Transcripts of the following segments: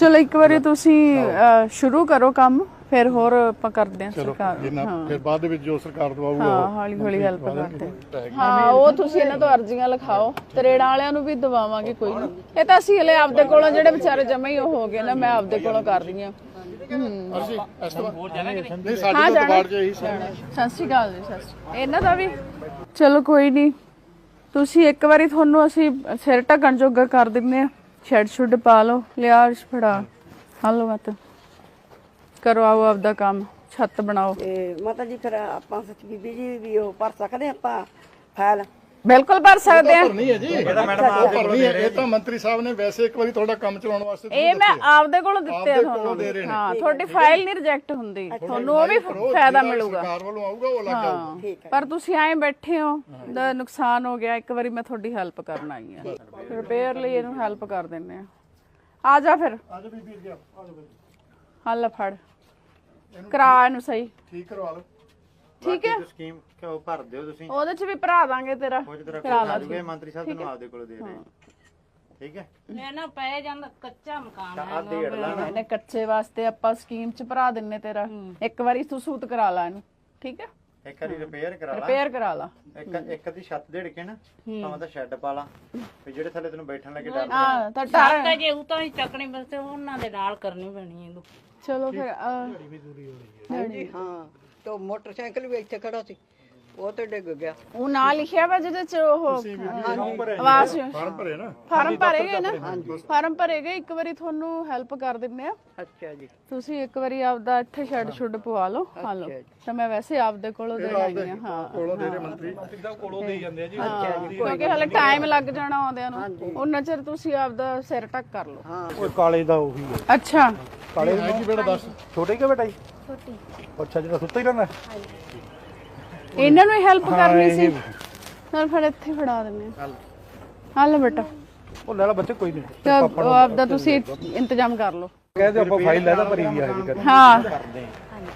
ਚਲੋ ਇੱਕ ਵਾਰੀ ਤੁਸੀਂ ਸ਼ੁਰੂ ਕਰੋ ਕੰਮ ਫਿਰ ਹੋਰ ਆਪਾਂ ਕਰਦੇ ਹਾਂ ਚਲੋ ਸਰਕਾਰ ਜਿੰਨਾ ਫਿਰ ਬਾਅਦ ਦੇ ਵਿੱਚ ਜੋ ਸਰਕਾਰ ਦਵਾਊਗਾ ਹਾਂ ਹੌਲੀ ਹੌਲੀ ਹੈਲਪ ਕਰਦੇ ਹਾਂ। ਉਹ ਤੁਸੀਂ ਇਹਨਾਂ ਤੋਂ ਅਰਜ਼ੀਆਂ ਲਿਖਾਓ ਤਰੇੜਾਂ ਵਾਲਿਆਂ ਨੂੰ ਵੀ ਦਵਾਵਾਂਗੇ ਕੋਈ ਨਹੀਂ ਇਹ ਤਾਂ ਅਸੀਂ ਹਲੇ ਆਪਦੇ ਕੋਲੋਂ ਜਿਹੜੇ ਵਿਚਾਰੇ ਜਮੇ ਹੀ ਉਹ ਹੋ ਗਏ ਨਾ ਮੈਂ ਆਪਦੇ ਕੋਲੋਂ ਕਰ ਰਹੀ ਹਾਂ। ਅਸੀਂ ਇਸ ਤੋਂ ਨਹੀਂ? ਸਾਡੇ ਤੋਂ ਦਬਾੜ ਚ ਇਹੀ ਸੀ ਸਤਿ ਸ਼੍ਰੀ ਅਕਾਲ ਜੀ ਸਤਿ ਸ਼੍ਰੀ ਅਕਾਲ। ਇਹਨਾਂ ਦਾ ਵੀ। ਚਲੋ ਕੋਈ ਨਹੀਂ। ਤੁਸੀਂ ਇੱਕ ਵਾਰੀ ਤੁਹਾਨੂੰ ਅਸੀਂ ਸਿਰ ਢੱਕਣ ਜੋਗਾ ਕਰ ਦਿੰਦੇ ਆ ਸ਼ੈਡ ਸ਼ੁੱਡ ਪਾ ਲਓ, ਲਿਆ ਅਰਸ਼ ਫੜਾ। ਹਲੋ ਮਤ। ਕਰੋ ਆਓ ਆਪਦਾ ਕੰਮ, ਛੱਤ ਬਣਾਓ। ਤੇ ਮਾਤਾ ਜੀ, ਫਿਰ ਆਪਾਂ ਸੱਚ ਬੀਬੀ ਜੀ ਵੀ ਉਹ ਭਰ ਸਕਦੇ ਆਪਾਂ ਫਾਈਲ? ਬਿਲਕੁਲ ਭਰ ਸਕਦੇ ਆ। ਭਰਨੀ ਹੈ ਜੀ। ਇਹਦਾ ਮੈਡਮ ਆਪ ਭਰਨੀ ਹੈ। ਇਹ ਤਾਂ ਮੰਤਰੀ ਸਾਹਿਬ ਨੇ ਵੈਸੇ ਇੱਕ ਵਾਰੀ ਤੁਹਾਡਾ ਕੰਮ ਚਲਾਉਣ ਵਾਸਤੇ ਇਹ ਮੈਂ ਆਪਦੇ ਕੋਲੋਂ ਦਿੱਤੇ ਆ ਤੁਹਾਨੂੰ। ਹਾਂ ਤੁਹਾਡੀ ਫਾਈਲ ਨਹੀਂ ਰਿਜੈਕਟ ਹੁੰਦੀ। ਤੁਹਾਨੂੰ ਉਹ ਵੀ ਫਾਇਦਾ ਮਿਲੂਗਾ। ਸਰਕਾਰ ਵੱਲੋਂ ਆਊਗਾ ਉਹ ਲੱਗ ਜਾਊਗਾ ਹਾਂ। ਪਰ ਤੁਸੀਂ ਐਂ ਬੈਠੇ ਹੋ ਦਾ ਨੁਕਸਾਨ ਹੋ ਗਿਆ ਇੱਕ ਵਾਰੀ ਮੈਂ ਤੁਹਾਡੀ ਹੈਲਪ ਕਰਨ ਆਈ ਆ ਰਿਪੇਅਰ ਲਈ ਇਹਨੂੰ ਹੈਲਪ ਕਰ ਦਿੰਨੇ ਆ ਆ ਜਾ ਫਿਰ। ਆਜੋ ਬੀਬੀ ਅੱਗੇ ਆ ਆਜੋ ਬੀਬੀ। ਹੱਲ ਫੜ। ਕਰਾ ਇਹਨੂੰ ਸਹੀ। ਠੀਕ ਕਰਵਾ ਲਓ। ਠੀਕ ਹੈ। ਸਕੀਮ ਕਿਉਂ ਭਰ ਦਿਓ ਤੁਸੀਂ? ਉਹਦੇ ਚ ਵੀ ਭਰਾ ਦਾਂਗੇ ਤੇਰਾ। ਕੁਝ ਤਰ੍ਹਾਂ ਕਰਾ ਲਾ ਜੂਗੇ ਮੰਤਰੀ ਸਾਹਿਬ ਤੁਹਾਨੂੰ ਆਪਦੇ ਕੋਲ ਦੇ ਰਹੇ ਠੀਕ ਹੈ। ਮੈਂ ਨਾ ਪੈ ਜਾਂਦਾ ਕੱਚਾ ਮਕਾਨ ਹੈ ਆ ਡੇਢ ਲਾ ਨਾ। ਇਹਨੇ ਕੱਚੇ ਵਾਸਤੇ ਆਪਾਂ ਸਕੀਮ ਚ ਭਰਾ ਦਿੰਨੇ ਤੇਰਾ। ਇੱਕ ਵਾਰੀ ਤੂੰ ਸੂਤ ਕਰਾ ਲਾ ਇਹਨੂੰ। ਠੀਕ ਹੈ? ਇੱਕ ਵਾਰੀ ਰਿਪੇਅਰ ਕਰਾ ਲਾ। ਰਿਪੇਅਰ ਕਰਾ ਲਾ। ਇੱਕ ਇੱਕ ਦੀ ਛੱਤ ਦੇੜ ਕੇ ਨਾ ਭਾਵੇਂ ਤਾਂ ਸ਼ੈੱਡ ਪਾ ਲਾ। ਵੀ ਜਿਹੜੇ ਥੱਲੇ ਤੈਨੂੰ ਬੈਠਣ ਲੱਗੇ ਡਰ ਹਾਂ ਤਾਂ ਟਰ ਤਾਂ ਜੇ ਉਤਾਂ ਹੀ ਚੱਕਣੀ ਬਸ ਤੇ ਉਹਨਾਂ ਦੇ ਨਾਲ ਕਰਨੀ ਪੈਣੀ ਇਹਨੂੰ। ਚਲੋ ਫਿਰ ਅਹ, ਹਾਂਜੀ ਹਾਂ। ਤੇ ਮੋਟਰਸਾਈਕਲ ਵੀ ਇੱਥੇ ਖੜਾ ਸੀ। ਉਹ ਤੇ ਡਿੱਗ ਗਿਆ। ਉਹ ਨਾਂ ਲਿਖਿਆ ਵਾ ਜਿਹਦੇ ਚ ਉਹ ਆਵਾਜ਼ ਫਾਰਮ ਭਰੇ ਨਾ? ਫਾਰਮ ਭਰੇਗੇ ਨਾ? ਫਾਰਮ ਭਰੇਗੇ ਇੱਕ ਵਾਰੀ ਤੁਹਾਨੂੰ ਹੈਲਪ ਕਰ ਦਿੰਨੇ ਆ। ਅੱਛਾ ਜੀ। ਤੁਸੀਂ ਇੱਕ ਵਾਰੀ ਆਪਦਾ ਇੱਥੇ ਸ਼ੈੱਡ ਸ਼ੁੱਡ ਪਵਾ ਲਓ ਹਾਂ ਲਓ। ਤਾਂ ਮੈਂ ਵੈਸੇ ਆਪਦੇ ਕੋਲੋਂ ਦੇ ਆਈ ਆ ਹਾਂ। ਕੋਲੋਂ ਦੇ ਰਹੇ ਮੰਤਰੀ। ਹਾਂ, ਕਿਉਂਕਿ ਹਲੇ ਟਾਈਮ ਲੱਗ ਜਾਣਾ ਆਉਂਦਿਆਂ ਨੂੰ। ਉਹਨਾਂ ਚਿਰ ਤੁਸੀਂ ਆਪਦਾ ਸਿਰ ਟੱਕ ਕਰ ਲਓ। ਉਹ ਕਾਲੇ ਦਾ ਉਹੀ ਹੈ। ਅੱਛਾ। ਕਾਲੇ ਹੈ ਕੀ ਬੇਟਾ ਦੱਸ। ਛੋਟੇ ਕਿ ਬੇਟਾ ਜੀ? ਛੋਟੀ। ਅੱਛਾ ਜਿਹੜਾ ਸੁੱਤਾ ਹੀ ਰਹਿੰਦਾ? ਇਹਨਾਂ ਨੂੰ ਹੈਲਪ ਕਰਨੀ ਸੀ। ਨਾਲ ਫਿਰ ਇੱਥੇ ਫੜਾ ਦਿੰਨੇ ਹਾਂ ਲੈ ਬੇਟਾ। ਉਹ ਲੈ ਲਾ ਬੱਚੇ ਕੋਈ ਨਹੀਂ। ਤੇ ਆਪ- ਉਹ ਆਪਦਾ ਤੁਸੀਂ ਇੰਤਜ਼ਾਮ ਕਰ ਲਓ। ਕਹਿੰਦੇ ਆਪਾਂ ਫਾਈਲ ਲੈ ਦਾ ਭਰੀ ਵੀ ਆ ਜੀ ਹਾਂ।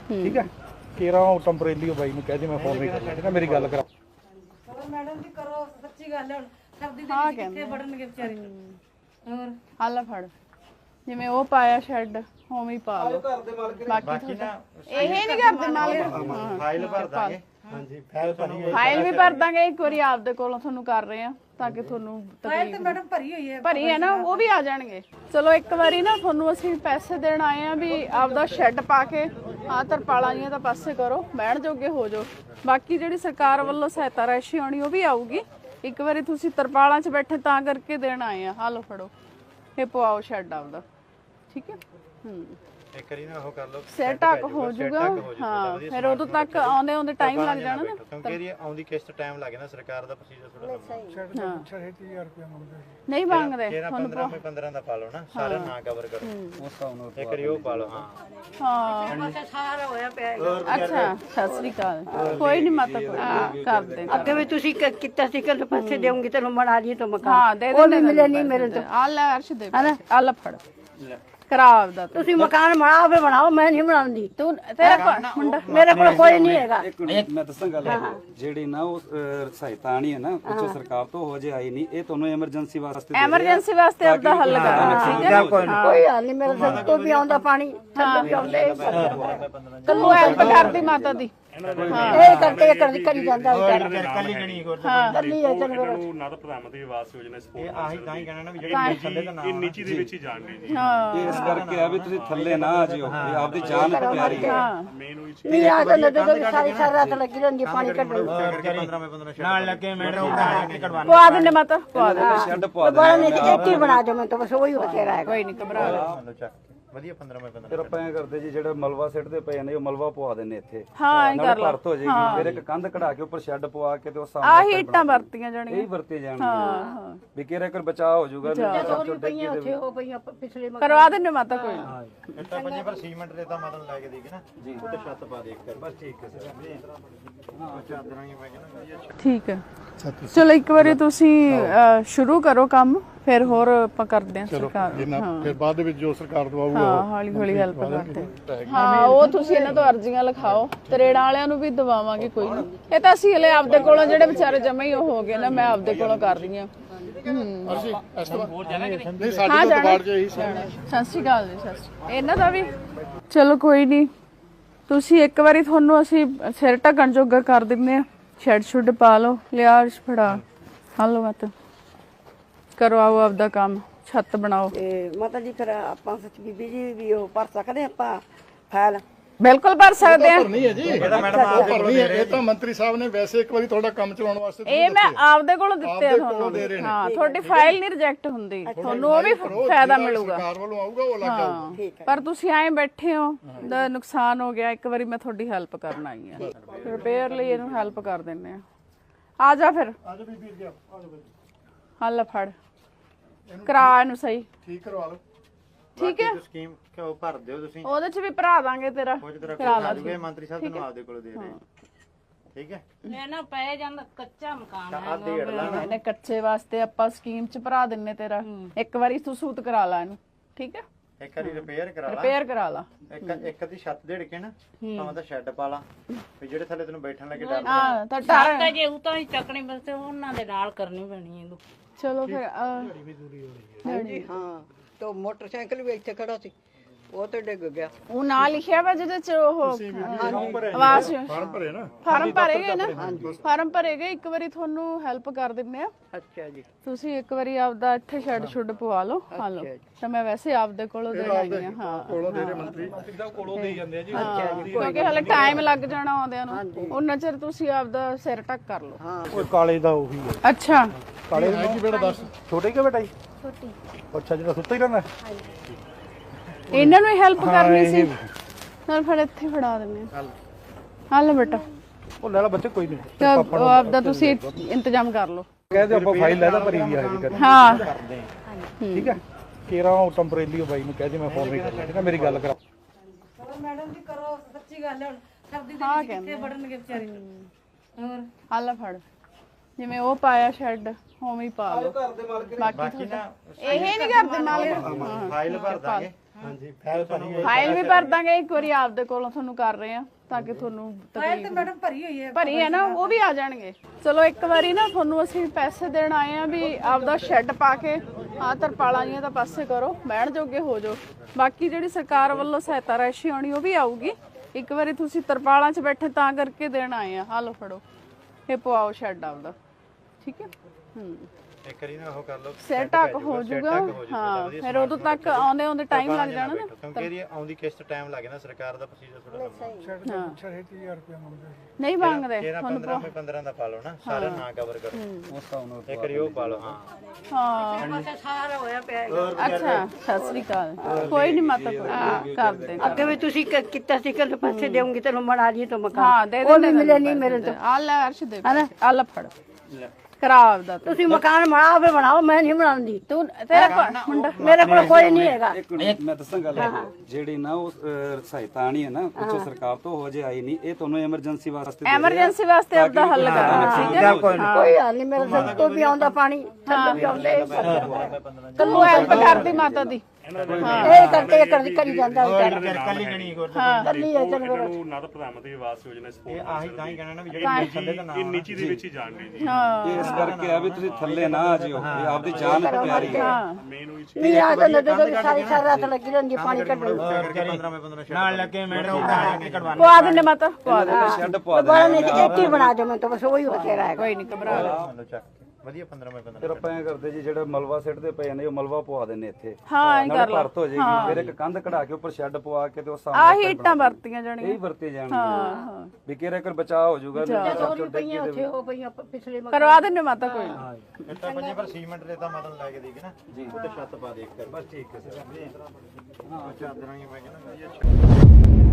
ਠੀਕ ਹੈ? ਕੇਰਾ ਉਹ ਟੈਂਪਰੇਰੀ ਉਹ ਬਾਈ ਨੂੰ ਕਹਿ ਦੇ ਮੈਂ ਫੋਨ ਨਹੀਂ ਕਰਦਾ ਠੀਕ ਹੈ? ਮੇਰੀ ਗੱਲ ਕਰਾ। ਮੈਡਮ ਜੀ ਕਰੋ। ਸੱਚੀ ਗੱਲ ਹੈ ਸਰਦੀ ਦੇ ਹਾਂ ਕਹਿੰਦੇ ਕਿੱਥੇ ਵੜਨਗੇ ਵਿਚਾਰੇ? ਹੋਰ? ਹਾਂ ਲੈ ਫੜ। ਜਿਵੇਂ ਉਹ ਪਾਇਆ ਸ਼ੈੱਡ ਉਵੇਂ ਹੀ ਪਾ ਲਓ। ਬਾਕੀ ਨਾ ਇਹ ਨਹੀਂ ਕਰਦੇ ਮਾਲਕ। ਫਾਈਲ ਭਰ ਦਾਂਗੇ ਹਾਂਜੀ ਫਾਈਲ ਭਰੀ ਫਾਈਲ ਵੀ ਭਰ ਦਾਂਗੇ ਇੱਕ ਵਾਰੀ ਆਪਦੇ ਕੋਲੋਂ ਤੁਹਾਨੂੰ ਕਰ ਰਹੇ ਆ ਤਾਂ ਕਿ ਤੁਹਾਨੂੰ ਤਕਲੀਫ ਮੈਡਮ ਭਰੀ ਹੋਈ ਹੈ ਭਰੀ ਹੈ ਨਾ ਉਹ ਵੀ ਆ ਜਾਣਗੇ। ਚਲੋ ਇੱਕ ਵਾਰੀ ਨਾ ਤੁਹਾਨੂੰ ਅਸੀਂ ਪੈਸੇ ਦੇਣ ਆਏ ਆ ਵੀ ਆਪਦਾ ਸ਼ੈੱਡ ਪਾ ਕੇ ਆ ਤਰਪਾਲਾਂ ਜੀਆਂ ਤਾਂ ਪਾਸੇ ਕਰੋ ਬਹਿਣ ਜੋਗੇ ਹੋ ਜਾਓ। ਬਾਕੀ ਜਿਹੜੀ ਸਰਕਾਰ ਵੱਲੋਂ ਸਹਾਇਤਾ ਰਾਸ਼ੀ ਆਉਣੀ ਉਹ ਵੀ ਆਊਗੀ। ਇੱਕ ਵਾਰੀ ਤੁਸੀਂ ਤਰਪਾਲਾਂ 'ਚ ਬੈਠੇ ਤਾਂ ਕਰਕੇ ਦੇਣ ਆਏ ਆ ਹਾਲੋ ਫੜੋ। ਇਹ ਪਵਾਓ ਸ਼ੈੱਡ ਆਪਦਾ। ਠੀਕ ਹੈ? ਹੂੰ। ਇੱਕ ਵਾਰੀ ਨਾ ਉਹ ਕਰ ਲਓ ਹੋ ਜਾਊਗਾ। ਹਾਂ ਫਿਰ ਉਦੋਂ ਤੱਕ ਆਉਂਦੇ ਆਉਂਦੇ ਟਾਈਮ ਲੱਗ ਜਾਣਾ ਨਾ ਕਿਉਂਕਿ ਇਹਦੀ ਆਉਂਦੀ ਕਿਸ਼ਤ ਟਾਈਮ ਲੱਗ ਜਾਂਦਾ ਸਰਕਾਰ ਦਾ ਪ੍ਰੋਸੀਜਰ ਥੋੜਾ ਨਹੀਂ ਮੰਗਦੇ ਤੇਰਾ 15 ਮੈਂ 15 ਦਾ ਪਾ ਲਓ ਨਾ ਸਾਰਾ ਨਾ ਕਵਰ ਕਰੋ। ਉਸ ਹਿਸਾਬ ਨਾਲ ਇੱਕ ਵਾਰੀ ਉਹ ਪਾ ਲਓ ਹਾਂ। ਹਾਂ। ਸਾਰਾ ਹੋਇਆ ਪਿਆ ਅੱਛਾ ਸਤਿ ਸ੍ਰੀ ਅਕਾਲ। ਕੋਈ ਨਹੀਂ ਮਾਤਾ ਕੋਈ ਕਰ ਦੇ ਅੱਗੇ ਵੀ ਤੁਸੀਂ ਕ- ਕੀਤਾ ਸੀ ਕਿ ਪੈਸੇ ਦੇਉਂਗੀ ਤੈਨੂੰ ਬਣਾ ਲਈ ਤਾਂ ਮਕਾਨ। ਹਾਂ ਦੇ ਦੇ ਉਹ ਵੀ ਮਿਲੇ ਨਹੀਂ ਮੇਰੇ ਤੋਂ। ਆ ਲੈ ਅਰਸ਼ ਦੇ ਆ ਲੈ ਫੜ। ਕਰਾ ਆਪਦਾ ਤੂੰ। ਤੁਸੀਂ ਮਕਾਨ ਬਣਾਓ ਫਿਰ ਬਣਾਓ ਮੈਂ ਨਹੀਂ ਬਣਾਉਂਦੀ। ਤੂੰ ਤੇਰਾ ਕੋਲ ਮੁੰਡਾ ਮੇਰੇ ਕੋਲ ਕੋਈ ਨਹੀਂ ਹੈਗਾ। ਇੱਕ ਮਿੰਟ ਮੈਂ ਦੱਸਾਂ ਗੱਲ ਜਿਹੜੀ ਨਾ ਉਹ ਸਹਾਇਤਾ ਆਣੀ ਹੈ ਨਾ ਪਿੱਛੋਂ ਸਰਕਾਰ ਤੋਂ ਹੋ ਜੇ ਆਈ ਨਹੀਂ ਇਹ ਤੁਹਾਨੂੰ ਐਮਰਜੈਂਸੀ ਵਾਸਤੇ ਦੇ। ਐਮਰਜੈਂਸੀ ਵਾਸਤੇ ਆਪਦਾ ਹੱਲ ਕਰਨਾ ਠੀਕ ਹੈ। ਕੋਈ ਹਾਲ ਨਹੀਂ ਮੇਰੇ ਸਿਰ ਤੋਂ ਵੀ ਆਉਂਦਾ ਪਾਣੀ ਥੱਲੇ ਵੀ ਆਉਂਦਾ ਤੂੰ ਹੈਲਪ ਕਰਦੀ ਮਾਤਾ ਦੀ। ਇਹ ਕਰਕੇ ਕਰੀ ਕਰੀ ਜਾਂਦਾ ਕੱਲੀ ਗਣੀ ਹੋਰ ਕੱਲੀ ਹੈ। ਚਲ ਨਾ ਤਾਂ ਪ੍ਰਧਾਨ ਮੰਤਰੀ ਆਵਾਸ ਯੋਜਨਾ ਸਪੋਰਟ ਇਹ ਆਹੀ ਤਾਂ ਹੀ ਕਹਿਣਾ ਨਾ ਵੀ ਜਿਹੜੇ ਥੱਲੇ ਦਾ ਨਾਮ ਨੀਚੀ ਦੇ ਵਿੱਚ ਹੀ ਜਾਣ ਦੇ ਜੀ। ਹਾਂ। ਕਰਕੇ ਆ ਵੀ ਤੁਸੀਂ ਥੱਲੇ ਨਾ ਆ ਜਿਓ ਇਹ ਆਪਦੀ ਜਾਨ ਪਿਆਰੀ ਹੈ। ਨਹੀਂ ਆ ਤਾਂ ਨਦੀ ਤੋਂ ਸਾਰੀ ਸਾਰੀ ਰਾਤ ਲੱਗੀ ਰਹਿੰਦੀ ਹੈ ਪਾਣੀ ਕੱਢਣ ਨੂੰ। 15 ਮੈਂ 15 ਨਾਲ ਲੱਗੇ ਮੈਡਮ ਪਵਾ ਦਿੰਨੇ ਮਾਤਾ ਪਵਾ ਦੇ ਸ਼ੈੱਡ ਪਵਾ ਬੜਾ ਨਹੀਂ ਕਿ ਇੱਕ ਹੀ ਬਣਾ ਦਿਓ ਮੈਂ ਤਾਂ ਬਸ ਉਹੀ ਬਚੇਗਾ ਹੈਗਾ। ਕੋਈ ਨਹੀਂ ਘਬਰਾ ਚੱਕ ਵਧੀਆ 15 ਮੈਂ 15 ਫਿਰ ਆਪਾਂ ਐਂ ਕਰਦੇ ਜੀ ਜਿਹੜਾ ਮਲਵਾ ਸਿੱਟਦੇ ਪਏ ਨੇ ਉਹ ਮਲਵਾ ਪਵਾ ਦਿੰਨੇ ਇੱਥੇ। ਹਾਂ ਇਹ ਕਰ ਨਾਲੇ ਲਾ ਭਰਤ ਹੋ ਜਾਏਗੀ। ਫਿਰ ਇੱਕ ਕੰਧ ਕਢਾ ਕੇ ਉੱਪਰ ਸ਼ੈੱਡ ਪਵਾ ਕੇ ਤੇ ਉਸ ਆਹੀ ਸਾਹਮਣੇ ਇੱਟਾਂ ਵਰਤੀਆਂ ਇਹ ਜਾਣੀਆਂ ਹੀ ਵਰਤੇ ਜਾਣਗੇ ਵੀ ਕਿਹੜਾ ਕਰ ਬਚਾਅ ਹੋ ਜਾਊਗਾ ਹੋ ਕਰਵਾ ਦਿੰਨੇ ਮਾਤਾ ਕੋਈ। ਨੀ। ਇੱਟਾਂ ਪੰਜੇ ਪਰ ਸੀਮੈਂਟ ਦੇ ਤਾਂ ਮਤਲਬ ਲੈ ਕੇ ਦੇਗੇ ਨਾ ਜੀ। ਉੱਤੇ ਛੱਤ ਪਾ ਦੇ ਇੱਕ ਬਸ ਠੀਕ ਹੈ ਸਰ। ਹਾਂ। ਹੀ ਠੀਕ ਹੈ। ਚਲੋ ਇੱਕ ਵਾਰੀ ਤੁਸੀਂ ਸ਼ੁਰੂ ਕਰੋ ਕੰਮ। ਫਿਰ ਹੋਰ ਆਪਾਂ ਕਰਦੇ ਹਾਂ ਸਰਕਾਰ ਜਿੰਨਾ ਫਿਰ ਬਾਅਦ ਦੇ ਵਿੱਚ ਜੋ ਸਰਕਾਰ ਦਵਾਊਗਾ ਹਾਂ ਹੌਲੀ ਹੌਲੀ ਹੈਲਪ ਕਰਦੇ। ਹਾਂ ਉਹ ਤੁਸੀਂ ਇਹਨਾਂ ਤੋਂ ਅਰਜ਼ੀਆਂ ਲਿਖਾਓ ਤਰੇੜਾਂ ਵਾਲਿਆਂ ਨੂੰ ਵੀ ਦਵਾਵਾਂਗੇ ਕੋਈ। ਨਹੀਂ ਇਹ ਤਾਂ ਅਸੀਂ ਹਲੇ ਆਪਦੇ ਕੋਲੋਂ ਜਿਹੜੇ ਵਿਚਾਰੇ ਜਮੇ ਹੀ ਉਹ ਹੋ ਗਏ ਨਾ ਮੈਂ ਆਪਦੇ ਕੋਲੋਂ ਕਰ ਰਹੀ ਹਾਂ। ਅਰਜੀ ਇਸ ਤੋਂ ਨਹੀਂ? ਸਾਡੇ ਤੋਂ ਦਬਾੜ ਜੇ ਇਹੀ ਸਤਿ ਸ਼੍ਰੀ ਅਕਾਲ ਜੀ ਸਤਿ ਸ਼੍ਰੀ ਅਕਾਲ। ਇਹਨਾਂ ਦਾ ਵੀ ਚਲੋ ਕੋਈ ਨਹੀਂ। ਤੁਸੀਂ ਇੱਕ ਵਾਰੀ ਤੁਹਾਨੂੰ ਅਸੀਂ ਸਿਰ ਢੱਕਣ ਜੋਗਾ ਕਰ ਦਿੰਦੇ ਆ ਸ਼ੈਡ ਸ਼ੁੱਡ ਪਾ ਲਓ ਲਿਆ ਅਰਸ਼ ਫੜਾ। ਹਲੋ ਮਤ। ਕਰੋ ਆਓ ਆਪਦਾ ਕੰਮ ਛੱਤ ਬਣਾਓ। ਤੇ ਮਾਤਾ ਜੀ ਫਿਰ ਆਪਾਂ ਸੱਚ ਬੀਬੀ ਜੀ ਵੀ ਉਹ ਭਰ ਸਕਦੇ ਆਪਾਂ ਫਾਈਲ? ਬਿਲਕੁਲ ਭਰ ਸਕਦੇ ਆ। ਭਰਨੀ ਹੈ ਜੀ। ਇਹ ਤਾਂ ਮੈਡਮ ਆਪ ਭਰਨੀ ਹੈ। ਇਹ ਤਾਂ ਮੰਤਰੀ ਸਾਹਿਬ ਨੇ ਵੈਸੇ ਇੱਕ ਵਾਰੀ ਤੁਹਾਡਾ ਕੰਮ ਚਲਾਉਣ ਵਾਸਤੇ ਇਹ ਮੈਂ ਆਪਦੇ ਕੋਲੋਂ ਦਿੱਤੇ ਆ ਤੁਹਾਨੂੰ। ਦੇ ਰਹੇ ਨੇ। ਹਾਂ ਤੁਹਾਡੀ ਫਾਈਲ ਨਹੀਂ ਰਿਜੈਕਟ ਹੁੰਦੀ। ਤੁਹਾਨੂੰ ਉਹ ਵੀ ਫਾਇਦਾ ਮਿਲੂਗਾ। ਸਰਕਾਰ ਵੱਲੋਂ ਆਊਗਾ ਉਹ ਲੱਗ ਜਾਊਗਾ। ਹਾਂ ਪਰ ਤੁਸੀਂ ਐਂ ਬੈਠੇ ਹੋ ਦਾ ਨੁਕਸਾਨ ਹੋ ਗਿਆ। ਇੱਕ ਵਾਰੀ ਮੈਂ ਤੁਹਾਡੀ ਹੈਲਪ ਕਰਨ ਆਈ ਆ ਰਿਪੇਅਰ ਲਈ ਇਹਨੂੰ ਹੈਲਪ ਕਰ ਦਿੰਨੇ ਆ ਆ ਜਾ ਫਿਰ। ਬੀਬੀ ਫੜ। ਕਰਾ ਇਹਨੂੰ ਸਹੀ। ਠੀਕ ਕਰਵਾ ਲਓ। ਠੀਕ ਹੈ। ਸਕੀਮ ਕਿਉਂ ਭਰ ਦਿਓ ਤੁਸੀਂ। ਉਹਦੇ ਚ ਵੀ ਭਰਾ ਦਾਂਗੇ ਤੇਰਾ। ਕੁਝ ਤਰ੍ਹਾਂ ਕਰਾ ਜੂਗੇ ਮੰਤਰੀ ਸਾਹਿਬ ਤੁਹਾਨੂੰ ਆਪਦੇ ਕੋਲ ਦੇ ਰਹੇ ਠੀਕ ਹੈ। ਮੈਂ ਨਾ ਪੈ ਜਾਂਦਾ ਕੱਚਾ ਮਕਾਨ ਹੈ ਆਦੀ ਅੜਲਾ ਨਾ। ਇਹਨੇ ਕੱਚੇ ਵਾਸਤੇ ਆਪਾਂ ਸਕੀਮ ਚ ਭਰਾ ਦਿੰਨੇ ਤੇਰਾ। ਇੱਕ ਵਾਰੀ ਤੂੰ ਸੂਤ ਕਰਾ ਲਾ ਇਹਨੂੰ। ਠੀਕ ਹੈ? ਇੱਕ ਵਾਰੀ ਰਿਪੇਅਰ ਕਰਾ ਲਾ। ਰਿਪੇਅਰ ਕਰਾ ਲਾ। ਇੱਕ ਇੱਕ ਦੀ ਛੱਤ ਦੇੜ ਕੇ ਨਾ ਭਾਵੇਂ ਤਾਂ ਸ਼ੈੱਡ ਪਾ ਲਾ। ਵੀ ਜਿਹੜੇ ਥੱਲੇ ਤੈਨੂੰ ਬੈਠਣ ਲੱਗੇ ਡਰ ਹਾਂ ਤਾਂ ਤਾਂ ਟਾਰ ਜੇ ਉਤਾਂ ਹੀ ਚੱਕਣੀ ਬਸ ਤੇ ਉਹਨਾਂ ਦੇ ਨਾਲ ਕਰਨੀ ਪੈਣੀ ਇਹਨੂੰ। ਚਲੋ ਫਿਰ ਅਹ, ਹਾਂਜੀ ਹਾਂ। ਤੇ ਮੋਟਰਸਾਈਕਲ ਵੀ ਇੱਥੇ ਖੜਾ ਸੀ। ਉਹ ਤੇ ਡਿੱਗ ਗਿਆ। ਉਹ ਨਾਂ ਲਿਖਿਆ ਵਾ ਜਿਹਦੇ ਚ ਉਹ ਆਵਾਜ਼ ਫਾਰਮ ਭਰੇ ਨਾ? ਫਾਰਮ ਭਰੇਗੇ ਨਾ? ਫਾਰਮ ਭਰੇਗੇ ਇੱਕ ਵਾਰੀ ਤੁਹਾਨੂੰ ਹੈਲਪ ਕਰ ਦਿੰਨੇ ਆ। ਅੱਛਾ ਜੀ। ਤੁਸੀਂ ਇੱਕ ਵਾਰੀ ਆਪਦਾ ਇੱਥੇ ਸ਼ੈੱਡ ਸ਼ੁੱਡ ਪਵਾ ਲਓ ਹਾਂ ਲਓ। ਤਾਂ ਮੈਂ ਵੈਸੇ ਆਪਦੇ ਕੋਲੋਂ ਦੇ ਆਈ ਆ ਹਾਂ। ਕੋਲੋਂ ਦੇ ਰਹੇ ਮੰਤਰੀ। ਕੋਲੋਂ ਦੇ ਜਾਂਦੇ ਆ ਜੀ। ਕਿਉਂਕਿ ਹਲੇ ਟਾਈਮ ਲੱਗ ਜਾਣਾ ਆਉਂਦਿਆਂ ਨੂੰ। ਉਹਨਾਂ ਚਿਰ ਤੁਸੀਂ ਆਪਦਾ ਸਿਰ ਟੱਕ ਕਰ ਲਓ। ਉਹ ਕਾਲੇ ਦਾ ਉਹੀ ਹੈ ਅੱਛਾ। ਕਾਲੇ ਹੈ ਕੀ ਬੇਟਾ ਦੱਸ। ਛੋਟੇ ਕਿ ਬੇਟਾ ਜੀ? ਛੋਟੀ। ਅੱਛਾ ਜਿਹੜਾ ਸੁੱਤਾ ਹੀ ਰਹਿੰਦਾ? ਇਹਨਾਂ ਨੂੰ ਹੈਲਪ ਕਰਨੀ ਸੀ। ਨਾਲ ਫਿਰ ਇੱਥੇ ਫੜਾ ਦਿੰਦੇ ਆ। ਹਾਂ ਲੈ ਬੇਟਾ। ਉਹ ਲੈ ਲਾ ਬੱਚੇ ਕੋਈ ਨਹੀਂ। ਤਾਂ ਉਹ ਆਪਦਾ ਤੁਸੀਂ ਇੰਤਜ਼ਾਮ ਕਰ ਲਓ। ਕਹਿੰਦੇ ਆਪਾਂ ਫਾਈਲ ਲੈ ਲੈ ਭਰੀ ਵੀ ਆ ਜੀ ਹਾਂ। ਠੀਕ ਹੈ ਕੇਰਾ ਉਹ ਟੈਂਪਰੇਰੀ ਬਾਈ ਨੂੰ ਕਹਿ ਦੇ ਮੈਂ ਫੋਨ ਨਹੀਂ ਕਰਦਾ ਠੀਕ ਹੈ ਮੇਰੀ ਗੱਲ ਕਰਾ। ਮੈਡਮ ਜੀ ਕਰੋ। ਸੱਚੀ ਗੱਲ ਹੈ ਹੁਣ। ਸਰਦੀ ਦੇ ਵਿੱਚ ਕਿੱਥੇ ਵੜਨਗੇ ਵਿਚਾਰੇ? ਹੋਰ? ਹਾਂ ਲੈ ਫੜ। ਜਿਵੇਂ ਉਹ ਪਾਇਆ ਸ਼ੈੱਡ ਉਵੇਂ ਹੀ ਪਾ ਲਓ। ਬਾਕੀ ਨਾ ਇਹ ਨਹੀਂ ਕਰਦੇ ਮਾਲਕ। ਫਾਈਲ ਭਰ ਦਾਂਗੇ। ਹਾਂਜੀ ਫਾਈਲ ਭਰੀ ਫਾਈਲ ਵੀ ਭਰ ਦਾਂਗੇ ਇੱਕ ਵਾਰੀ ਆਪਦੇ ਕੋਲੋਂ ਤੁਹਾਨੂੰ ਕਰ ਰਹੇ ਆ ਤਾਂ ਕਿ ਤੁਹਾਨੂੰ ਫਾਈਲ ਤੇ ਮੈਡਮ ਭਰੀ ਹੋਈ ਹੈ ਭਰੀ ਹੈ ਨਾ ਉਹ ਵੀ ਆ ਜਾਣਗੇ। ਚਲੋ ਇੱਕ ਵਾਰੀ ਨਾ ਤੁਹਾਨੂੰ ਅਸੀਂ ਪੈਸੇ ਦੇਣ ਆਏ ਆ ਵੀ ਆਪਦਾ ਸ਼ੈੱਡ ਪਾ ਕੇ ਆ ਤਰਪਾਲਾਂ ਜੀਆਂ ਤਾਂ ਪਾਸੇ ਕਰੋ ਬਹਿਣ ਜੋਗੇ ਹੋ ਜਾਓ। ਬਾਕੀ ਜਿਹੜੀ ਸਰਕਾਰ ਵੱਲੋਂ ਸਹਾਇਤਾ ਰਾਸ਼ੀ ਆਉਣੀ ਉਹ ਵੀ ਆਊਗੀ। ਇੱਕ ਵਾਰੀ ਤੁਸੀਂ ਤਰਪਾਲਾਂ 'ਚ ਬੈਠੇ ਤਾਂ ਕਰਕੇ ਦੇਣ ਆਏ ਆ ਹਾਲੋ ਫੜੋ। ਇਹ ਪਵਾਓ ਸ਼ੈੱਡ ਆਪਦਾ। ਠੀਕ ਹੈ? ਹੂੰ। ਇੱਕ ਵਾਰੀ ਨਾ ਉਹ ਕਰ ਲਓ ਸਿਰ ਢੱਕ ਹੋ ਜਾਊਗਾ ਹਾਂ ਫਿਰ ਉਦੋਂ ਤੱਕ ਆਉਂਦੇ ਆਉਂਦੇ ਟਾਈਮ ਲੱਗ ਜਾਣਾ ਨਾ। ਕਿਉਂਕਿ ਇਹਦੀ ਆਉਂਦੀ ਕਿਸ਼ਤ ਟਾਈਮ ਲੱਗੇ ਨਾ ਸਰਕਾਰ ਦਾ ਪ੍ਰੋਸੀਜਰ ਥੋੜਾ ਲੰਮਾ ਹਾਂ। 6000 ਰੁਪਏ ਮੰਗਦੇ ਨਹੀਂ ਮੰਗਦੇ ਇਹਦਾ 15 ਮੈਂ 15 ਦਾ ਪਾ ਲਓ ਨਾ ਸਾਰਾ ਨਾ ਕਵਰ ਕਰੋ। ਉਸ ਹਿਸਾਬ ਨਾਲ ਇੱਕ ਵਾਰੀ ਉਹ ਪਾ ਲਓ ਹਾਂ। ਹਾਂ। ਪਾਸੇ ਸਾਰਾ ਹੋਇਆ ਪਿਆ ਅੱਛਾ ਸਤਿ ਸ੍ਰੀ ਅਕਾਲ। ਕੋਈ ਨਹੀਂ ਮਾਤਾ ਕੋਈ ਕਰ ਦੇ। ਅੱਗੇ ਵੀ ਤੁਸੀਂ ਕ- ਕੀਤਾ ਸੀ ਕਿ ਪੈਸੇ ਦੇਉਂਗੀ ਤੈਨੂੰ ਬਣਾ ਲਈ ਤੋ ਮਕਾਨ ਹਾਂ ਦੇ ਉਹ ਦੇ ਵੀ ਮਿਲੇ ਨਹੀਂ ਮੇਰੇ ਤੋਂ। ਆ ਲੈ ਅਰਸ਼ ਦੇ ਆ ਲੈ। ਫੜ। ਕਰਾ ਆਪਦਾ ਤੂੰ ਤੁਸੀਂ ਮਕਾਨ ਬਣਾਓ ਫਿਰ ਬਣਾਓ ਮੈਂ ਨਹੀਂ ਬਣਾਉਂਦੀ। ਤੂੰ ਤੇਰਾ ਕੋਲ ਮੁੰਡਾ ਮੇਰੇ ਕੋਲ ਕੋਈ ਨਹੀਂ ਹੈਗਾ। ਇੱਕ ਮਿੰਟ ਮੈਂ ਦੱਸਾਂ ਗੱਲ। ਜਿਹੜੀ ਨਾ ਉਹ ਸਹਾਇਤਾ ਆਣੀ ਹੈ ਨਾ ਪਿੱਛੋਂ ਸਰਕਾਰ ਤੋਂ ਹੋ ਜੇ ਆਈ ਨਹੀਂ। ਇਹ ਤੁਹਾਨੂੰ ਐਮਰਜੈਂਸੀ ਵਾਸਤੇ ਦੇ। ਐਮਰਜੈਂਸੀ ਵਾਸਤੇ ਆਪਦਾ ਹੱਲ ਕਰਨਾ ਠੀਕ ਹੈ। ਕੋਈ ਹਾਲ ਨਹੀਂ ਮੇਰੇ ਸਿਰ ਤੋਂ ਵੀ ਆਉਂਦਾ ਪਾਣੀ ਥੱਲੇ ਵੀ ਆਉਂਦੇ ਤੂੰ ਹੈਲਪ ਕਰਦੀ ਮਾਤਾ ਦੀ। ਇਹ ਕਰਕੇ ਕਰੀ ਕਰੀ ਜਾਂਦਾ ਵਿਚਾਰਾ ਕੱਲੀ ਗਣੀ ਹੋਰ। ਕੱਲੀ ਹੈ ਚੰਗਾ ਨੂੰ ਨਾ ਤਾਂ ਪ੍ਰਧਾਨ ਮੰਤਰੀ ਆਵਾਸ ਯੋਜਨਾ ਸਪੋਰਟ ਇਹ ਆਹੀ ਤਾਂ ਹੀ ਕਹਿਣਾ ਨਾ ਵੀ ਜਿਹੜੇ ਥੱਲੇ ਦਾ ਇਹ ਨੀਚੀ ਦੇ ਵਿੱਚ ਹੀ ਜਾਣ ਦੇ ਜੀ। ਹਾਂ। ਇਹ ਇਸ ਕਰਕੇ ਆ ਵੀ ਤੁਸੀਂ ਥੱਲੇ ਨਾ ਆ ਜਿਓ। ਇਹ ਆਪਦੀ ਜਾਨ ਪਿਆਰੀ ਹੈ। ਮੇਨ ਉਹੀ ਨਹੀਂ ਆ ਤਾਂ ਨਦੀ ਤੋਂ ਸਾਰੀ ਸਾਰੀ ਰਾਤ ਲੱਗੀ ਰਹਿੰਦੀ ਪਾਣੀ ਕੱਢਣ। ਨੂੰ। 15 ਮੈਂ 15 ਨਾਲ ਲੱਗੇ ਮੈਡਮ ਉਹ ਕਢਵਾ ਪਵਾ ਦਿੰਨੇ ਮਾਤਾ ਪਵਾ ਦੇ ਸ਼ੈੱਡ ਪਵਾ ਦੇ ਬੜਾ ਨਹੀਂ ਕਿ ਇੱਕ ਹੀ ਬਣਾ ਦਿਓ ਮੈਂ ਤਾਂ ਬਸ ਉਹੀ ਹੋ ਤੇਰਾ ਹੈਗਾ। ਕੋਈ ਨਹੀਂ ਘਬਰਾ ਲਓ ਚੱਕ ਵਧੀਆ 15 ਮੈਂ 15 ਫਿਰ ਆਪਾਂ ਐਂ ਕਰਦੇ ਜੀ ਜਿਹੜਾ ਮਲਵਾ ਸਿੱਟਦੇ ਪਏ ਨੇ ਉਹ ਮਲਵਾ ਪਵਾ ਦਿੰਨੇ ਇੱਥੇ। ਹਾਂ ਇਹ ਕਰ ਲਾ ਭਰਤ ਹੋ ਜਾਏਗੀ। ਫਿਰ ਇੱਕ ਕੰਧ ਕਢਾ ਕੇ ਉੱਪਰ ਸ਼ੈੱਡ ਪਵਾ ਕੇ ਤੇ ਉਸ ਆਹੀ ਸਾਹਮਣੇ ਇੱਟਾਂ ਵਰਤੀਆਂ ਇਹ ਜਾਣੀਆਂ ਹੀ ਵਰਤੇ ਹਾਂ ਜਾਣਗੇ ਹਾਂ। ਵੀ ਕਿਹੜਾ ਕਰ ਬਚਾਅ ਹੋ ਜਾਊਗਾ ਹੋਰ ਵੀ ਪਈਆਂ ਉੱਥੇ ਉਹ ਪਈਆਂ ਪਿਛਲੇ ਮਕਾਨ ਕਰਵਾ ਦਿੰਨੇ ਮਾਤਾ ਕੋਈ ਨੀ। ਇੱਟਾਂ ਪੰਜੇ ਪਰ ਸੀਮੈਂਟ ਦੇ ਤਾਂ ਮਤਲਬ ਲੈ ਕੇ ਦੇਗੀ ਨਾ। ਜੀ। ਉੱਤੇ ਛੱਤ ਪਾ ਦੇ ਇੱਕ ਬਸ ਠੀਕ ਹੈ ਸਰ। ਹਾਂ ਚਾਦਰਾਂ ਹੀ ਮੈਂ ਕਹਿੰਦਾ ਵਧੀਆ